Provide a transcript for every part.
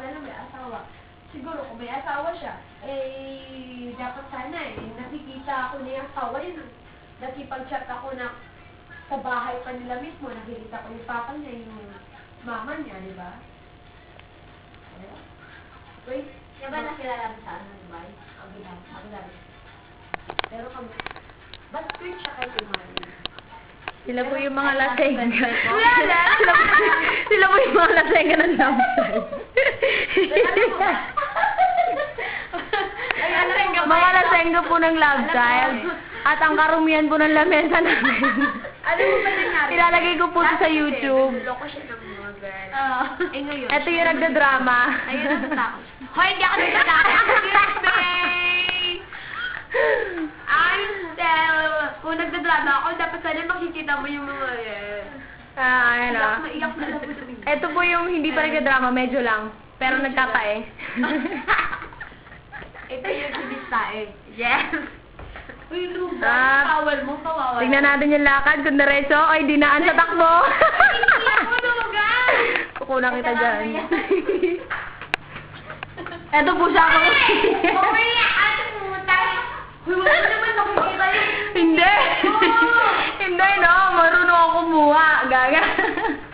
Na lang may asawa. Siguro kung may asawa siya, eh, dapat sana eh, nakikita ako niya yung asawa yun. Nakipag-chat ako na sa bahay pa nila mismo, nakikita ko yung papa niya, yung mama niya, di ba? Ayun. Wait, Kaya ba nakilala mo sa ano, Dubai? Abu Dhabi. Abu Dhabi. pero kami, ba't twin siya kay Kumari? Sila po yung mga lasengga. Wala. sila, po, yung mga lasengga ng lampay. Ay, lasengga lasengga po ng love child. At ang karumihan po ng lamesa namin. Ano mo ba nangyari? Ilalagay ko po ito sa YouTube. Loko siya ng mga girl. Oo. Eh ngayon. Ito yung nagdadrama. Ayun ang natakot. Hoy, hindi ako nagtatakot. Excuse me! I'm still... Kung nagdadrama ako, dapat sana makikita mo yung mga... eh. Ah, ayan o. na iyak na lang po. Ito po yung hindi pa nagdadrama, medyo lang. Pero nagtatae. Ito yung sinistae. Yes! Uy, Luba, Ah. towel mo, kawawa. Tignan natin yung lakad kung diretso. Ay, dinaan sa takbo. Kukulang kita dyan. Ito po siya ako. Hindi. Hindi, no. Marunong ako kumuha. Gaga.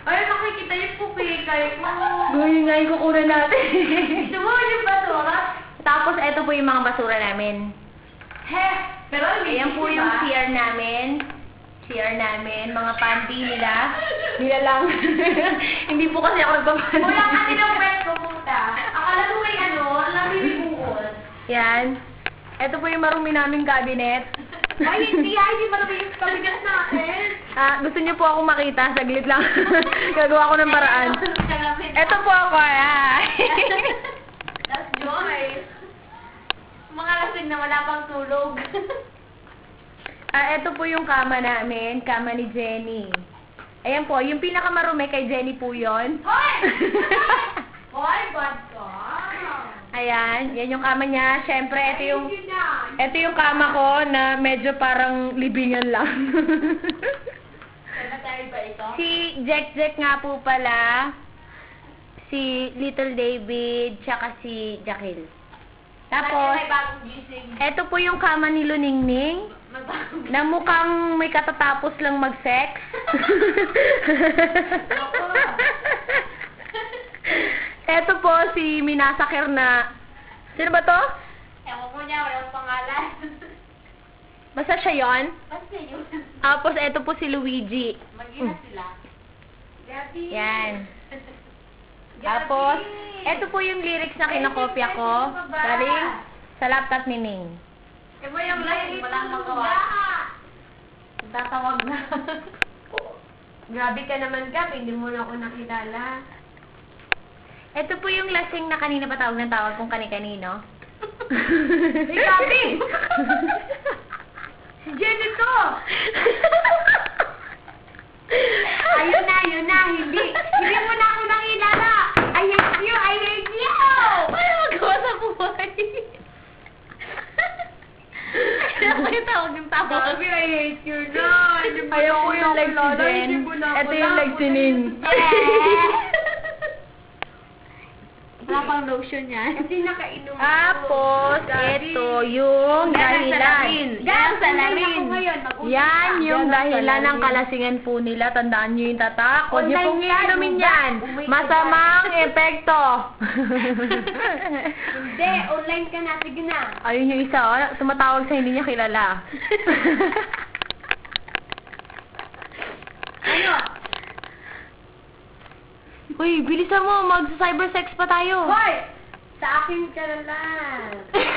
Ay, makikita yung pupi kay mo. Guy, nga yung kukunan natin. Gusto mo yung basura? Tapos, ito po yung mga basura namin. He, pero Ayan po yung CR namin. CR namin. Mga panty nila. Nila lang. Hindi po kasi ako nagpapanty. Wala kasi ng wet puta. Akala mo may ano, alam mo yung bukol. Yan. Ito po yung marumi naming cabinet. Ay, hindi, ay, hindi marami yung kabigat natin. Ah, gusto niyo po ako makita? Saglit lang. Gagawa ko ng paraan. Ito po ako, ah. That's Joy. Mga lasing na wala pang tulog. ah, ito po yung kama namin, kama ni Jenny. Ayan po, yung pinakamarumi kay Jenny po yon. Hoy! Hoy, bad ka. Ayan, yan yung kama niya. Siyempre, ito yung ito yung kama ko na medyo parang libingan lang. Si Jack Jack nga po pala, si Little David, tsaka si Jakil. Tapos, May bagong gising. eto po yung kama ni Luningning. Na mukhang may katatapos lang mag-sex. Eto po si Minasakir na... Sino ba to? Ewan ko niya, walang pangalan. Basta siya yon. Basta yun. Tapos eto po si Luigi. Mag-ina sila. Gabi. Yan. Tapos, eto po yung lyrics na kinakopya ko. Galing sa laptop ni Ning. Eh mo yung line, walang magawa. Tatawag na. Grabe ka naman, Gab. Hindi mo na ako nakilala. Eto po yung lasing na kanina pa tawag ng tawag kung kani-kanino. Hey, Gabi! si Jenny to! Ayun na, ayun na. Hindi. Hindi mo na ako nakilala. I hate you, I hate you! Ano magawa sa buhay? Ano yung tawag yung tawag? Gabi, I hate you na. Ako yung ni nakilala, Jen. Ito yung legs ni Ning. Wala pang lotion yan. Kasi nakainom. Tapos, ito yung dahilan. Yan ang salamin. Yan yung dahilan ng kalasingan po nila. Tandaan nyo yung tatak. Huwag nyo pong yan, iinumin Masamang epekto. Hindi, online ka na. Sige na. Ayun yung isa, oh. Tumatawag sa hindi niya kilala. Ano? Uy, bilisan mo. Mag-cybersex pa tayo. Hoy! Sa akin ka na lang.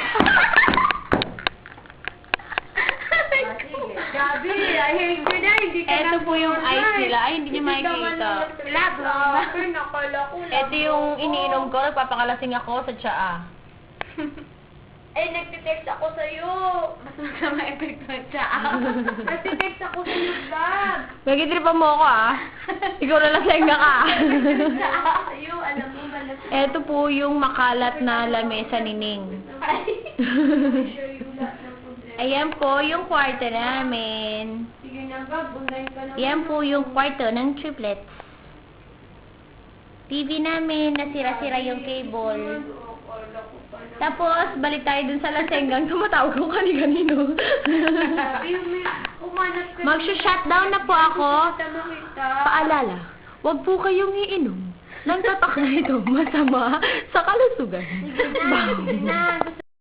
Ah, sige. Gabi, I hate you na. Hindi ka Ito na po yung online. eyes nila. Ay, hindi niyo Hindi ka makikita. man lang sila. Grabe, nakala ko lang. Ito yung iniinom ko. Nagpapakalasing ako sa tsaa. Eh, nagtitext ako sa'yo. Mas masama epekto siya. Nagtitext ako sa'yo, Gab. Nagitripan mo ako, ah. Ikaw na ka. Alam mo ba na Ito po yung makalat na lamesa ni Ning. Ayan po yung kwarto namin. Sige na, Gab. Online ka na. Yan po yung kwarto ng triplets. TV namin, nasira-sira yung cable. Pa. Tapos, balik tayo dun sa Lasenggang. Tumatawag ko kani-kanino. Umanap ka. Magsha-shutdown na po ako. Paalala, huwag po kayong iinom ng tatak na ito masama sa kalusugan. Sige